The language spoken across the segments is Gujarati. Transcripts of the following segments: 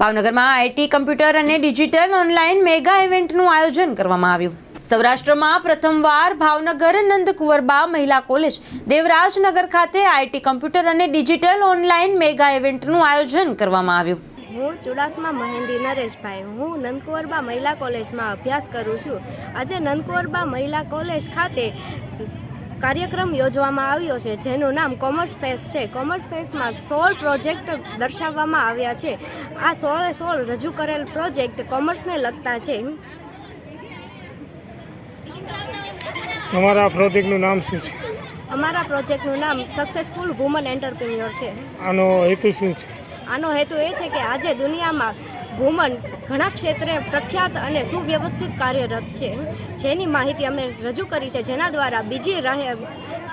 ભાવનગરમાં આઈટી, કમ્પ્યુટર અને ડિજિટલ ઓનલાઈન મેગા ઇવેન્ટનું આયોજન કરવામાં આવ્યું. સૌરાષ્ટ્રમાં પ્રથમવાર ભાવનગર નંદકુંવરબા મહિલા કોલેજ, દેવરાજનગર ખાતે આઈટી, કમ્પ્યુટર અને ડિજિટલ ઓનલાઈન મેગા ઇવેન્ટનું આયોજન કરવામાં આવ્યું. હું ચુડાસમા મહેન્દી નરેશભાઈ. હું નંદકુંવરબા મહિલા કોલેજમાં અભ્યાસ કરું છું. આજે નંદકુંવરબા મહિલા કોલેજ ખાતે કાર્યક્રમ યોજવામાં આવ્યો છે જેનું નામ કોમર્સ ફેસ્ટ છે. કોમર્સ ફેસ્ટમાં સોળ પ્રોજેક્ટ દર્શાવવામાં આવ્યા છે. આ સોળે સોળ રજૂ કરેલ પ્રોજેક્ટ કોમર્સને લગતા છે. તમારા પ્રોજેક્ટનું નામ શું છે? અમારા પ્રોજેક્ટનું નામ સક્સેસફુલ વુમન એન્ટરપ્રિન્યોર છે. આનો હેતુ શું છે? આનો હેતુ એ છે કે આજે દુનિયામાં વુમન ઘણા ક્ષેત્રે પ્રખ્યાત અને સુવ્યવસ્થિત કાર્યરત છે. જેની માહિતી અમે રજૂ કરી છે જેના દ્વારા બીજી રાહે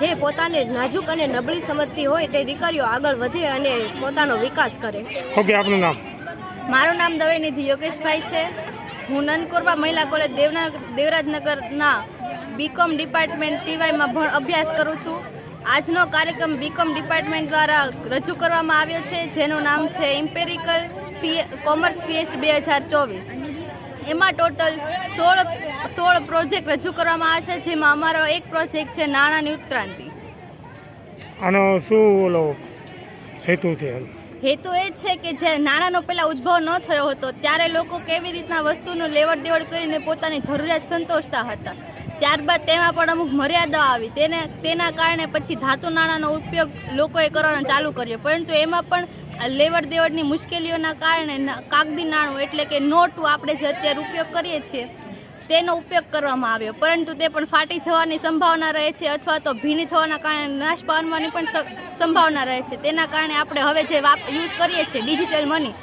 જે પોતાને નાજુક અને નબળી સમજતી હોય તે દીકરીઓ આગળ વધે અને પોતાનો વિકાસ કરે. ઓકે આપનું નામ? મારું નામ દવેનિધિ યોગેશભાઈ છે. હું નંદકોરબા મહિલા કોલેજ દેવના દેવરાજનગરના બીકોમ ડિપાર્ટમેન્ટ ટીવાયમાં ભણ અભ્યાસ કરું છું. આજનો કાર્યક્રમ બીકોમ ડિપાર્ટમેન્ટ દ્વારા રજૂ કરવામાં આવ્યો છે જેનું નામ છે ઇમ્પેરિકલ ફી કોમર્સ ફિએસ્ટ બે હજાર ચોવીસ. એમાં ટોટલ સોળ સોળ પ્રોજેક્ટ રજૂ કરવામાં આવે છે, જેમાં અમારો એક પ્રોજેક્ટ છે નાણાંની ઉત્ક્રાંતિ. આનો શું ઓલો હેતુ છે? હેતુ એ છે કે જે નાણાંનો પહેલાં ઉદ્ભવ ન થયો હતો, ત્યારે લોકો કેવી રીતના વસ્તુનું લેવડ દેવડ કરીને પોતાની જરૂરિયાત સંતોષતા હતા. ત્યારબાદ તેમાં પણ અમુક મર્યાદા આવી. તેને, તેના કારણે પછી ધાતુ નાણાંનો ઉપયોગ લોકોએ કરવાનો ચાલુ કર્યો. પરંતુ એમાં પણ લેવડ દેવડની મુશ્કેલીઓના કારણે કાગદી નાણું એટલે કે નોટું આપણે જે અત્યારે ઉપયોગ કરીએ છીએ તેનો ઉપયોગ કરવામાં આવ્યો. પરંતુ તે પણ ફાટી જવાની સંભાવના રહે છે અથવા તો ભીની થવાના કારણે નાશ પામવાની પણ સંભાવના રહે છે. તેના કારણે આપણે હવે જે વાપ યુઝ કરીએ છીએ ડિજિટલ મની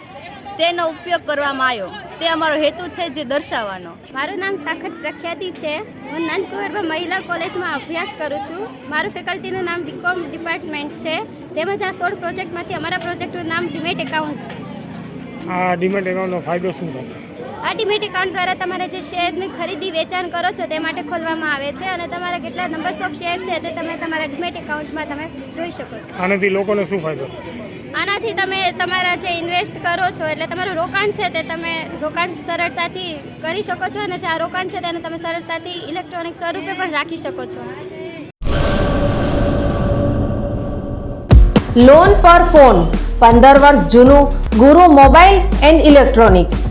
તેનો ઉપયોગ કરવામાં આવ્યો. તે અમારો હેતુ છે જે દર્શાવવાનો. મારું નામ સાખત પ્રખ્યાતિ છે. હું નંદકુંવરબા મહિલા કોલેજમાં અભ્યાસ કરું છું. મારું ફેકલ્ટીનું નામ બીકોમ ડિપાર્ટમેન્ટ છે. તેમજ આ સોળ પ્રોજેક્ટમાંથી અમારા પ્રોજેક્ટનું નામ ડિમેટ એકાઉન્ટ છે. આ ડિમેટ એકાઉન્ટનો ફાયદો શું થશે? આ કાઉન્ટ દ્વારા તમારે જે શેરની ખરીદી વેચાણ કરો છો તે માટે ખોલવામાં આવે છે અને તમારા કેટલા નંબર્સ ઓફ શેર છે તે તમે તમારા ડિમેટ એકાઉન્ટમાં તમે જોઈ શકો છો. આનાથી લોકોને શું ફાયદો? આનાથી તમે તમારા જે ઇન્વેસ્ટ કરો છો એટલે તમારું રોકાણ છે તે તમે રોકાણ સરળતાથી કરી શકો છો અને જે આ રોકાણ છે તેને તમે સરળતાથી ઇલેક્ટ્રોનિક સ્વરૂપે પણ રાખી શકો છો. લોન પર ફોન પંદર વર્ષ જૂનું ગુરુ મોબાઈલ એન્ડ ઇલેક્ટ્રોનિક્સ